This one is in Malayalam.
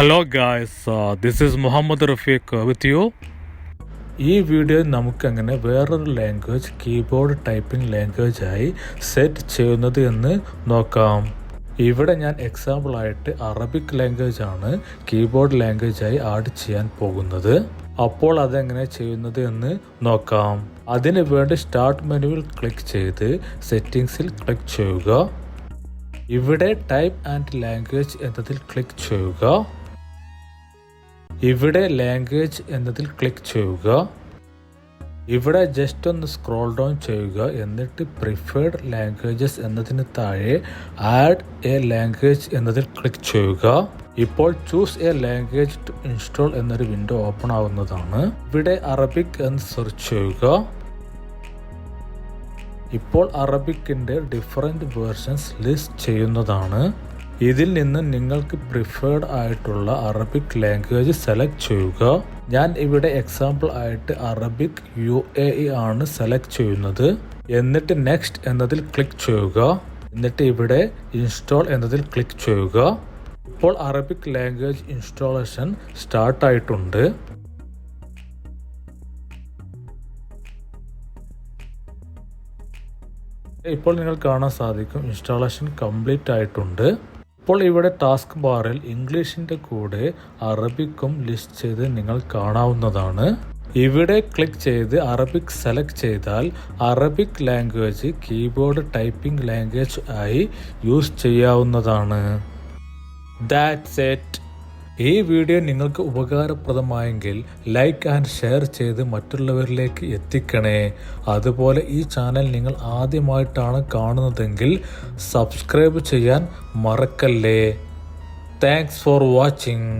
Hello guys this is Muhammad Rafeeq with you ഈ വീഡിയോ നമുക്കങ്ങനെ വേറൊരു ലാംഗ്വേജ് കീബോർഡ് ടൈപ്പിംഗ് ലാംഗ്വേജ് ആയി സെറ്റ് ചെയ്യുന്നത് എന്ന് നോക്കാം. ഇവിടെ ഞാൻ എക്സാമ്പിളായിട്ട് അറബിക് ലാംഗ്വേജ് ആണ് കീബോർഡ് ലാംഗ്വേജ് ആയി ആഡ് ചെയ്യാൻ പോകുന്നത്. അപ്പോൾ അതെങ്ങനെ ചെയ്യുന്നത് എന്ന് നോക്കാം. അതിന് വേണ്ടി സ്റ്റാർട്ട് മെനുവിൽ ക്ലിക്ക് ചെയ്ത് സെറ്റിങ്സിൽ ക്ലിക്ക് ചെയ്യുക. ഇവിടെ ടൈപ്പ് ആൻഡ് ലാംഗ്വേജ് എന്നതിൽ ക്ലിക്ക് ചെയ്യുക. ഇവിടെ ലാംഗ്വേജ് എന്നതിൽ ക്ലിക്ക് ചെയ്യുക. ഇവിടെ ജസ്റ്റ് ഒന്ന് സ്ക്രോൾ ഡൗൺ ചെയ്യുക. എന്നിട്ട് പ്രിഫേർഡ് ലാംഗ്വേജസ് എന്നതിന് താഴെ ആഡ് എ ലാംഗ്വേജ് എന്നതിൽ ക്ലിക്ക് ചെയ്യുക. ഇപ്പോൾ choose a language to install എന്നൊരു വിൻഡോ ഓപ്പൺ ആവുന്നതാണ്. ഇവിടെ അറബിക് എന്ന് സെർച്ച് ചെയ്യുക. ഇപ്പോൾ അറബിക്കിന്റെ ഡിഫറെന്റ് വേർഷൻസ് ലിസ്റ്റ് ചെയ്യുന്നതാണ്. ഇതിൽ നിന്ന് നിങ്ങൾക്ക് പ്രിഫേർഡ് ആയിട്ടുള്ള അറബിക് ലാംഗ്വേജ് സെലക്ട് ചെയ്യുക. ഞാൻ ഇവിടെ എക്സാമ്പിൾ ആയിട്ട് അറബിക് യു എ ഇ ആണ് സെലക്ട് ചെയ്യുന്നത്. എന്നിട്ട് നെക്സ്റ്റ് എന്നതിൽ ക്ലിക്ക് ചെയ്യുക. എന്നിട്ട് ഇവിടെ ഇൻസ്റ്റാൾ എന്നതിൽ ക്ലിക്ക് ചെയ്യുക. ഇപ്പോൾ അറബിക് ലാംഗ്വേജ് ഇൻസ്റ്റാളേഷൻ സ്റ്റാർട്ട് ആയിട്ടുണ്ട്. ഇപ്പോൾ നിങ്ങൾ കാണാൻ സാധിക്കും ഇൻസ്റ്റാളേഷൻ കംപ്ലീറ്റ് ആയിട്ടുണ്ട്. ഇപ്പോൾ ഇവിടെ ടാസ്ക് ബാറിൽ ഇംഗ്ലീഷിന്റെ കൂടെ അറബിക്കും ലിസ്റ്റ് ചെയ്ത് നിങ്ങൾ കാണാവുന്നതാണ്. ഇവിടെ ക്ലിക്ക് ചെയ്ത് അറബിക് സെലക്ട് ചെയ്താൽ Arabic language keyboard typing language ആയി യൂസ് ചെയ്യാവുന്നതാണ്. ദാറ്റ്സ് ഇറ്റ് ഈ വീഡിയോ നിങ്ങൾക്ക് ഉപകാരപ്രദമായെങ്കിൽ ലൈക്ക് ആൻഡ് ഷെയർ ചെയ്ത് മറ്റുള്ളവരിലേക്ക് എത്തിക്കണേ. അതുപോലെ ഈ ചാനൽ നിങ്ങൾ ആദ്യമായിട്ടാണ് കാണുന്നതെങ്കിൽ സബ്സ്ക്രൈബ് ചെയ്യാൻ മറക്കല്ലേ. Thanks for watching